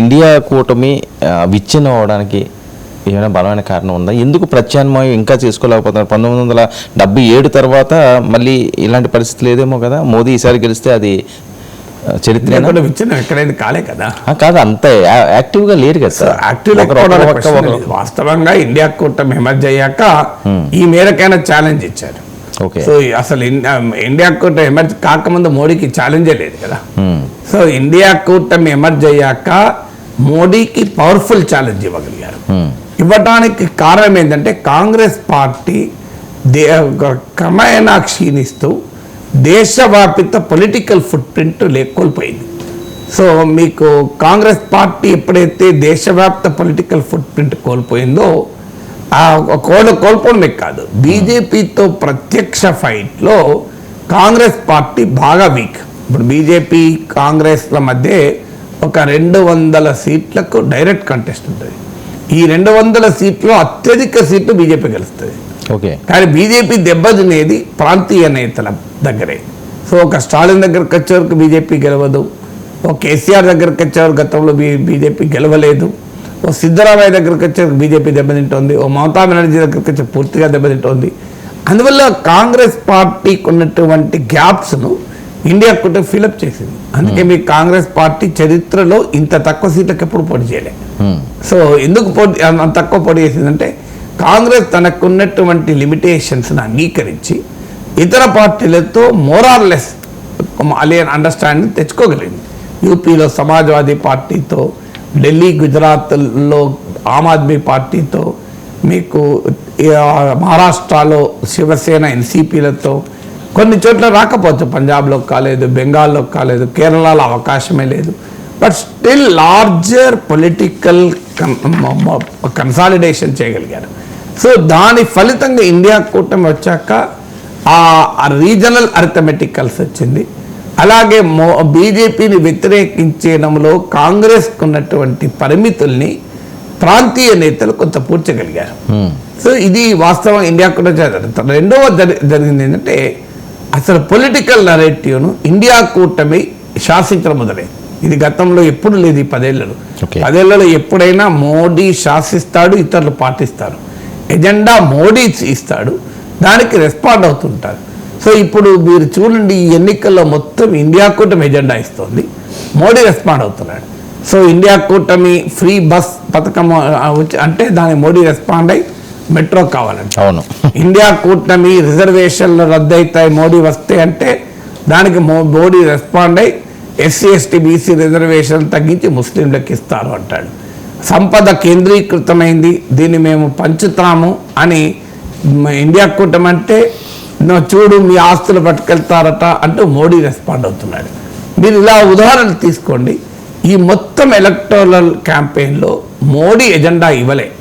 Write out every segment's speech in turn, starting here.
India కూటమి విచ్ఛిన్నం అవడానికి ఏమైనా బలమైన కారణం ఉందా? ఎందుకు ప్రత్యామ్నాయం ఇంకా చేసుకోలేకపోతున్నారు? పంతొమ్మిది వందల డెబ్బై ఏడు తర్వాత మళ్ళీ ఇలాంటి పరిస్థితి లేదేమో కదా మోదీ ఈసారి గెలిస్తే అది లేకుండా విచ్ఛిన్నం ఎక్కడైనా కాలే కదా. కాదు అంత యాక్టివ్గా లేరు కదా సార్. యాక్టివ్ వాస్తవంగా ఇండియా కూటమి ఎమర్జ్ అయ్యాక ఈ మేరకైనా ఛాలెంజ్ ఇచ్చారు. సో అసలు ఇండియా కూటమి ఎమర్జ్ కాకముందు మోడీకి ఛాలెంజే లేదు కదా. సో ఇండియా కూటమి ఎమర్జ్ అయ్యాక మోడీకి పవర్ఫుల్ ఛాలెంజ్ ఇవ్వగలిగారు. ఉమ్, ఇవ్వడానికి కారణం ఏంటంటే కాంగ్రెస్ పార్టీ దే క్రమేణా క్షీణిస్తూ దేశవ్యాపిత పొలిటికల్ ఫుట్ ప్రింట్ లేకోల్పోయింది సో మీకు కాంగ్రెస్ పార్టీ ఎప్పుడైతే దేశవ్యాప్త పొలిటికల్ ఫుట్ ప్రింట్ కోల్పోయిందో ఆ కోడ కోల్పోవడమే కాదు. బీజేపీతో ప్రత్యక్ష ఫైట్లో కాంగ్రెస్ పార్టీ బాగా వీక్. ఇప్పుడు బీజేపీ కాంగ్రెస్ల మధ్య ఒక రెండు వందల సీట్లకు డైరెక్ట్ కంటెస్ట్ ఉంటుంది. ఈ రెండు వందల సీట్లో అత్యధిక సీట్లు బీజేపీ గెలుస్తుంది. ఓకే. కానీ బీజేపీ దెబ్బతినేది ప్రాంతీయ నేతల దగ్గరే. సో ఒక స్టాలిన్ దగ్గరకు వచ్చేవరకు బీజేపీ గెలవదు. ఒక కేసీఆర్ దగ్గరకు వచ్చేవరకు గతంలో బీ బీజేపీ గెలవలేదు. ఓ సిద్ధరామయ్య దగ్గరకు వచ్చేవరకు బీజేపీ దెబ్బతింటోంది. ఓ మమతా బెనర్జీ దగ్గరకు వచ్చి పూర్తిగా దెబ్బతింటోంది. అందువల్ల కాంగ్రెస్ పార్టీకి ఉన్నటువంటి గ్యాప్స్ను ఇండియా కూడా ఫిలప్ చేసింది. అందుకే మీ కాంగ్రెస్ పార్టీ చరిత్రలో ఇంత తక్కువ సీట్లకు ఎప్పుడు పోటీ చేయలేదు ఉమ్, సో ఎందుకు పోటీ అంత తక్కువ పోటీ చేసిందంటే కాంగ్రెస్ తనకున్నటువంటి లిమిటేషన్స్ని అంగీకరించి ఇతర పార్టీలతో మోరార్లెస్ అలియన్ అండర్స్టాండింగ్ తెచ్చుకోగలిగింది. యూపీలో సమాజ్వాదీ పార్టీతో ఢిల్లీ గుజరాత్లో ఆమ్ ఆద్మీ పార్టీతో మీకు మహారాష్ట్రలో శివసేన ఎన్సీపీలతో కొన్ని చోట్ల రాకపోవచ్చు. పంజాబ్లో కాలేదు బెంగాల్లో కాలేదు కేరళలో అవకాశమే లేదు. But still larger political consolidation చేయగలిగారు. సో దాని ఫలితంగా ఇండియా కూటమి వచ్చాక ఆ రీజనల్ అర్థమెటిక్ కలిసి వచ్చింది. అలాగే మో బీజేపీని వ్యతిరేకించడంలో కాంగ్రెస్కు ఉన్నటువంటి పరిమితుల్ని ప్రాంతీయ నేతలు కొంత పూడ్చగలిగారు. సో ఇది వాస్తవం ఇండియా కూడా జరుగుతుంది. రెండవ జరి- జరిగింది ఏంటంటే అసలు పొలిటికల్ నరేటివ్ను ఇండియా కూటమి శాసించడం మొదలైంది. ఇది గతంలో ఎప్పుడు లేదు ఈ పదేళ్ళలో. పదేళ్ళలో ఎప్పుడైనా మోడీ శాసిస్తాడు ఇతరులు పాటిస్తారు. ఎజెండా మోడీ ఇస్తాడు దానికి రెస్పాండ్ అవుతుంటారు. సో ఇప్పుడు మీరు చూడండి ఈ ఎన్నికల్లో మొత్తం ఇండియా కూటమి ఎజెండా ఇస్తుంది. మోడీ రెస్పాండ్ అవుతున్నాడు. సో ఇండియా కూటమి ఫ్రీ బస్ పథకం అంటే దాని మోడీ రెస్పాండ్ అయి మెట్రో కావాలంట. అవును. ఇండియా కూటమి రిజర్వేషన్లు రద్దయితాయి మోడీ వస్తే అంటే దానికి మోడీ రెస్పాండ్ అయి ఎస్సీ ఎస్టీ బీసీ రిజర్వేషన్ తగ్గించి ముస్లింలకు ఇస్తారు అంటాడు. సంపద కేంద్రీకృతమైంది దీన్ని మేము పంచుతాము అని ఇండియా కూటమి అంటే "నో, చూడు మీ ఆస్తులు పట్టుకెళ్తారట అంటూ మోడీ రెస్పాండ్ అవుతున్నాడు. మీరు ఇలా ఉదాహరణలు తీసుకోండి. ఈ మొత్తం ఎలక్టోరల్ క్యాంపెయిన్లో మోడీ ఎజెండా ఇవ్వలే.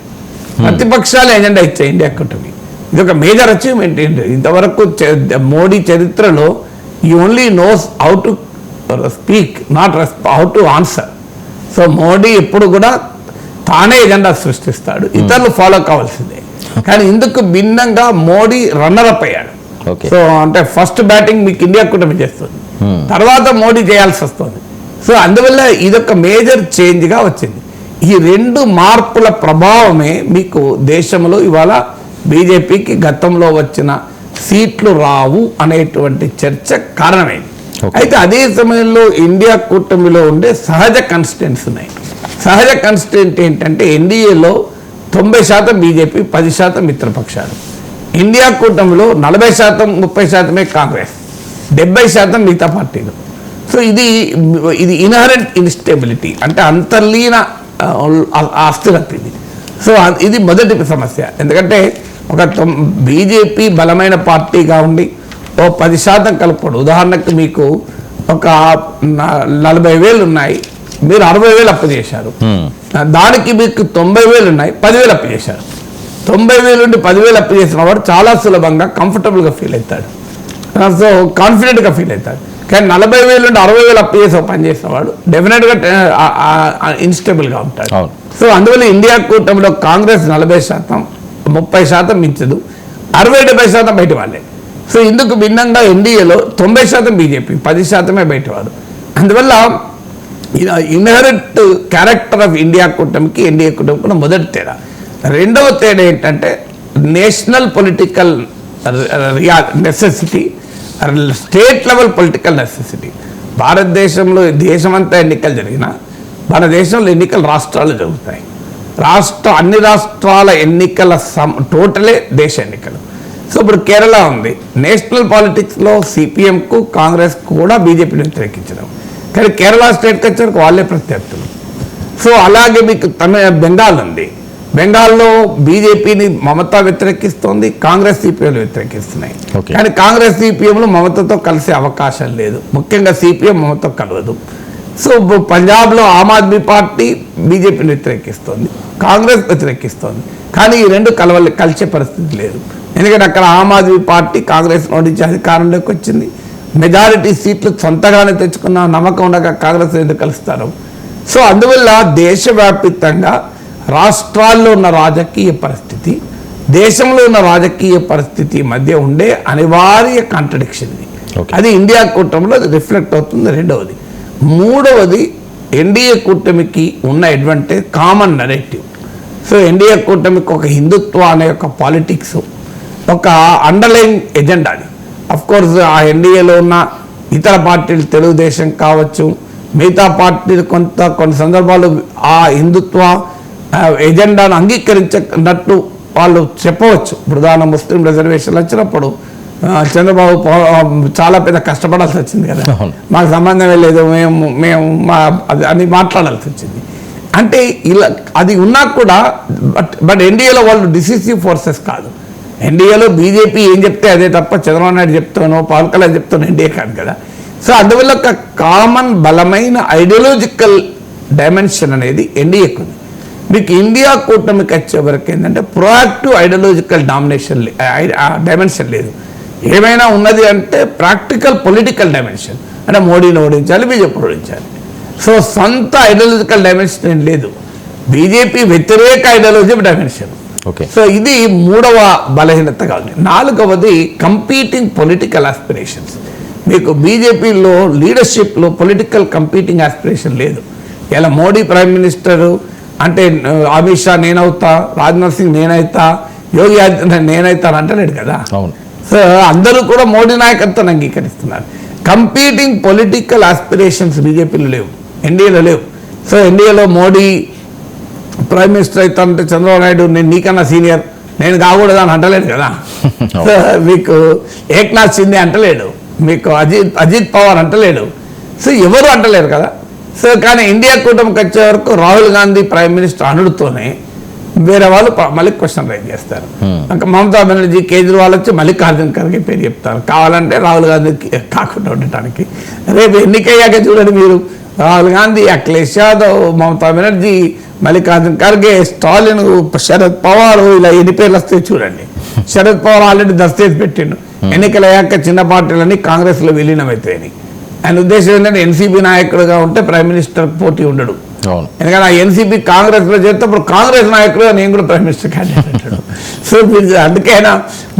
ప్రతిపక్షాలు ఎజెండా ఇచ్చాయి ఇండియా కూటమి. ఇది ఒక మేజర్ అచీవ్మెంట్ ఏంటి? ఇంతవరకు మోడీ చరిత్రలో ఈ only knows how to speak not how to answer so Modi ఎప్పుడు కూడా తానే ఎజెండా సృష్టిస్తాడు. ఇతరులు ఫాలో కావాల్సిందే. కానీ ఇందుకు భిన్నంగా మోడీ రన్నర్ అప్ అయ్యాడు. సో అంటే ఫస్ట్ బ్యాటింగ్ మీకు ఇండియా కూటమి చేస్తుంది. Hmm. తర్వాత మోడీ చేయాల్సి వస్తుంది. సో అందువల్ల ఇదొక మేజర్ చేంజ్గా వచ్చింది. ఈ రెండు మార్పుల ప్రభావమే మీకు దేశంలో ఇవాళ బీజేపీకి గతంలో వచ్చిన సీట్లు రావు అనేటువంటి చర్చ కారణమైంది. అయితే అదే సమయంలో ఇండియా కూటమిలో ఉండే సహజ కన్స్టెంట్స్ ఉన్నాయి. సహజ కన్స్టెంట్ ఏంటంటే ఎన్డీఏలో తొంభై శాతం బీజేపీ పది శాతం మిత్రపక్షాలు. ఇండియా కూటమిలో నలభై శాతం ముప్పై శాతమే కాంగ్రెస్. డెబ్బై శాతం మిగతా పార్టీలు. సో ఇది ఇది ఇన్హరెంట్ ఇన్స్టెబిలిటీ. అంటే అంతర్లీన అస్థిరత ఇది. సో ఇది మొదటి సమస్య. ఎందుకంటే ఒక బీజేపీ బలమైన పార్టీగా ఉండి ఓ పది శాతం కలుపుకోడు. ఉదాహరణకు మీకు ఒక నలభై వేలు ఉన్నాయి. మీరు అరవై వేలు అప్పు చేశారు. దానికి మీకు తొంభై వేలు ఉన్నాయి. పదివేలు అప్పు చేశారు. తొంభై వేలు నుండి పదివేలు అప్పు చేసిన వాడు చాలా సులభంగా కంఫర్టబుల్గా ఫీల్ అవుతాడు. సో కాన్ఫిడెంట్గా ఫీల్ అవుతాడు. కానీ నలభై వేలు నుండి అరవై వేలు అప్పు చేసి పని చేసిన వాడు డెఫినెట్గా ఇన్స్టేబుల్గా ఉంటాడు. సో అందువల్ల ఇండియా కూటమిలో కాంగ్రెస్ నలభై శాతం ముప్పై శాతం మించదు. అరవై డెబ్బై శాతం బయట వాళ్ళే. సో ఇందుకు భిన్నంగా ఎన్డీఏలో తొంభై శాతం బీజేపీ పది శాతమే బయటవాడు అందువల్ల ఇన్హరెంట్ క్యారెక్టర్ ఆఫ్ ఇండియా కూటమికి ఎన్డీఏ కూటమికి మొదటి తేడా. రెండవ తేడా ఏంటంటే national political necessity state level political necessity భారతదేశంలో దేశమంతా ఎన్నికలు జరిగినా మన దేశంలో ఎన్నికలు రాష్ట్రాలు జరుగుతాయి. రాష్ట్ర అన్ని రాష్ట్రాల ఎన్నికల సమ్ టోటలే దేశ ఎన్నికలు. సో ఇప్పుడు కేరళ ఉంది. నేషనల్ పాలిటిక్స్లో సిపిఎంకు కాంగ్రెస్ కూడా బీజేపీని వ్యతిరేకించడం కానీ కేరళ స్టేట్కి వచ్చేసరికి వాళ్ళే ప్రత్యర్థులు. సో అలాగే మీకు తమిళ బెంగాల్ ఉంది. బెంగాల్లో బీజేపీని మమతా వ్యతిరేకిస్తోంది కాంగ్రెస్ సిపిఎంలు వ్యతిరేకిస్తున్నాయి. కానీ కాంగ్రెస్ సిపిఎంలు మమతతో కలిసే అవకాశం లేదు. ముఖ్యంగా సిపిఎం మమతో కలవదు. సో పంజాబ్లో ఆమ్ ఆద్మీ పార్టీ బీజేపీని వ్యతిరేకిస్తోంది కాంగ్రెస్ వ్యతిరేకిస్తోంది. కానీ ఈ రెండు కలవలే కలిసే పరిస్థితి లేదు. ఎందుకంటే అక్కడ ఆమ్ ఆద్మీ పార్టీ కాంగ్రెస్ ఓడించి అధికారంలోకి వచ్చింది. మెజారిటీ సీట్లు సొంతగానే తెచ్చుకున్న నమ్మకం ఉండగా కాంగ్రెస్ ఎందుకు కలుస్తారు? సో అందువల్ల దేశవ్యాప్తంగా రాష్ట్రాల్లో ఉన్న రాజకీయ పరిస్థితి దేశంలో ఉన్న రాజకీయ పరిస్థితి మధ్య ఉండే అనివార్య కాంట్రడిక్షన్ ఇది. అది ఇండియా కూటమిలో రిఫ్లెక్ట్ అవుతుంది. రెండవది మూడవది ఎన్డీఏ కూటమికి ఉన్న advantage common narrative so NDA కూటమికి ఒక హిందుత్వ అనే ఒక పాలిటిక్స్ ఒక అండర్లైన్ ఎజెండా అది. అఫ్ కోర్స్ ఆ ఎన్డీఏలో ఉన్న ఇతర పార్టీలు తెలుగుదేశం కావచ్చు మిగతా పార్టీలు కొంత కొన్ని సందర్భాలు ఆ హిందుత్వ ఎజెండాను అంగీకరించినట్టు వాళ్ళు చెప్పవచ్చు. ప్రధాన ముస్లిం రిజర్వేషన్లు వచ్చినప్పుడు చంద్రబాబు చాలా పెద్ద కష్టపడాల్సి వచ్చింది కదా. మాకు సంబంధమే లేదు మేము మేము మా అది అని మాట్లాడాల్సి వచ్చింది. అంటే ఇలా అది ఉన్నా కూడా బట్ బట్ ఎన్డీఏలో వాళ్ళు డిసిసివ్ ఫోర్సెస్ కాదు. ఎన్డీఏలో బీజేపీ ఏం చెప్తే అదే తప్ప చంద్రబాబు నాయుడు చెప్తానో పవన్ కళ్యాణ్ చెప్తానో ఎన్డీఏ కాదు కదా. సో అందువల్ల ఒక కామన్ బలమైన ఐడియాలజికల్ డైమెన్షన్ అనేది ఎన్డీఏకు ఉంది. మీకు ఇండియా కూటమికి వచ్చే వరకు ఏంటంటే ప్రొయాక్టివ్ ఐడియాలజికల్ డామినేషన్ డైమెన్షన్ లేదు. ఏమైనా ఉన్నది అంటే ప్రాక్టికల్ పొలిటికల్ డైమెన్షన్ అంటే మోడీని ఓడించాలి బీజేపీ ఓడించాలి. సో సొంత ఐడియాలజికల్ డైమెన్షన్ ఏం లేదు. బీజేపీ వ్యతిరేక ఐడియాలజీ డైమెన్షన్ ఓకే సో ఇది మూడవ బలహీనతగా ఉంది నాలుగవది కంపీటింగ్ పొలిటికల్ ఆస్పిరేషన్స్ మీకు బీజేపీలో లీడర్షిప్లో పొలిటికల్ కంపీటింగ్ ఆస్పిరేషన్ లేదు. ఇలా మోడీ ప్రైమ్ మినిస్టర్ అంటే అమిత్ షా నేనవుతా రాజ్నాథ్ సింగ్ నేనైతా యోగి ఆదిత్యనాథ్ నేనైతా అని అంటలేడు కదా. అవును. సో అందరూ కూడా మోడీ నాయకత్వాన్ని అంగీకరిస్తున్నారు. కంపీటింగ్ పొలిటికల్ ఆస్పిరేషన్స్ బీజేపీలో లేవు ఎన్డీఏలో లేవు. సో ఎన్డీఏలో మోడీ ప్రైమ్ మినిస్టర్ అయితే అంటే చంద్రబాబు నాయుడు నేను నీకన్నా సీనియర్ నేను కాకూడదు అని అంటలేడు కదా. సో మీకు ఏక్నాథ్ షిందే అంటలేడు మీకు అజిత్ అజిత్ పవార్ అంటలేడు. సో ఎవరు అంటలేరు కదా. సో కానీ ఇండియా కూటమికి వచ్చే వరకు రాహుల్ గాంధీ ప్రైమ్ మినిస్టర్ అనుడుతోనే వేరే వాళ్ళు మళ్ళీ క్వశ్చన్ రైజ్ చేస్తారు. ఇంకా మమతా బెనర్జీ కేజ్రీవాల్ వచ్చి మల్లికార్జున్ ఖర్గే పేరు చెప్తారు. కావాలంటే రాహుల్ గాంధీకి కాకుండా ఉండటానికి. రేపు ఎన్నికయ్యాక చూడండి మీరు. రాహుల్ గాంధీ అఖిలేష్ యాదవ్ మమతా బెనర్జీ మల్లికార్జున్ ఖర్గే స్టాలిన్ శరద్ పవార్ ఇలా ఎన్ని పేర్లు వస్తాయి చూడండి. శరద్ పవార్ ఆల్రెడీ దస్తేజ్ పెట్టిండు. ఎన్నికలు అయ్యాక చిన్న పార్టీలన్నీ కాంగ్రెస్లో విలీనమవుతాయని ఆయన ఉద్దేశం ఏంటంటే ఎన్సీపీ నాయకుడుగా ఉంటే ప్రైమ్ మినిస్టర్ పోటీ ఉండడు. ఎందుకంటే ఆ ఎన్సీపీ కాంగ్రెస్లో చేస్తే ఇప్పుడు కాంగ్రెస్ నాయకుడు నేను కూడా ప్రైమ్ మినిస్టర్ క్యాండిడేట్ అంటాడు. సో అందుకే ఆయన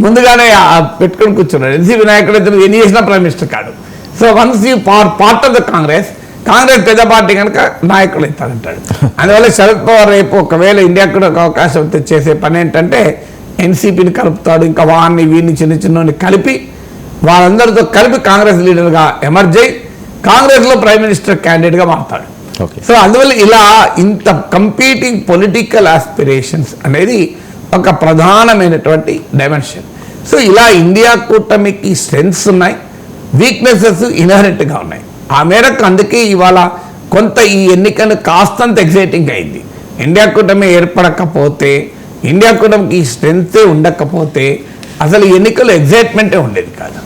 ముందుగానే ఆ పెట్టుకొని కూర్చున్నాడు. ఎన్సీపీ నాయకుడు అయితే ఎన్ని చేసినా ప్రైమ్ మినిస్టర్ కాడు. So once you par part of the Congress Congress పెద్ద పార్టీ కనుక నాయకుడు అవుతాడంటాడు. అందువల్ల శరద్ పవార్ రేపు ఒకవేళ ఇండియా కూడా ఒక అవకాశం చేసే పని ఏంటంటే ఎన్సీపీని కలుపుతాడు. ఇంకా వాడిని వీడిని చిన్న చిన్న కలిపి వాళ్ళందరితో కలిపి కాంగ్రెస్ లీడర్గా ఎమర్జ్ అయ్యి కాంగ్రెస్లో ప్రైమ్ మినిస్టర్ క్యాండిడేట్గా మారుతాడు. సో అందువల్ల ఇలా ఇంత కంపీటింగ్ పొలిటికల్ ఆస్పిరేషన్స్ అనేది ఒక ప్రధానమైనటువంటి డైమెన్షన్ సో ఇలా ఇండియా కూటమికి స్ట్రెంగ్స్ ఉన్నాయి వీక్నెసెస్ ఇన్హరెంట్గా ఉన్నాయి. ఆ మేరకు అందుకే ఇవాళ కొంత ఈ ఎన్నికను కాస్తంత ఎగ్జైటింగ్ అయింది. ఇండియా కూటమి ఏర్పడకపోతే ఇండియా కూటమికి ఈ స్ట్రెంగ్తే ఉండకపోతే అసలు ఎన్నికలు ఎగ్జైట్మెంటే ఉండేది కాదు.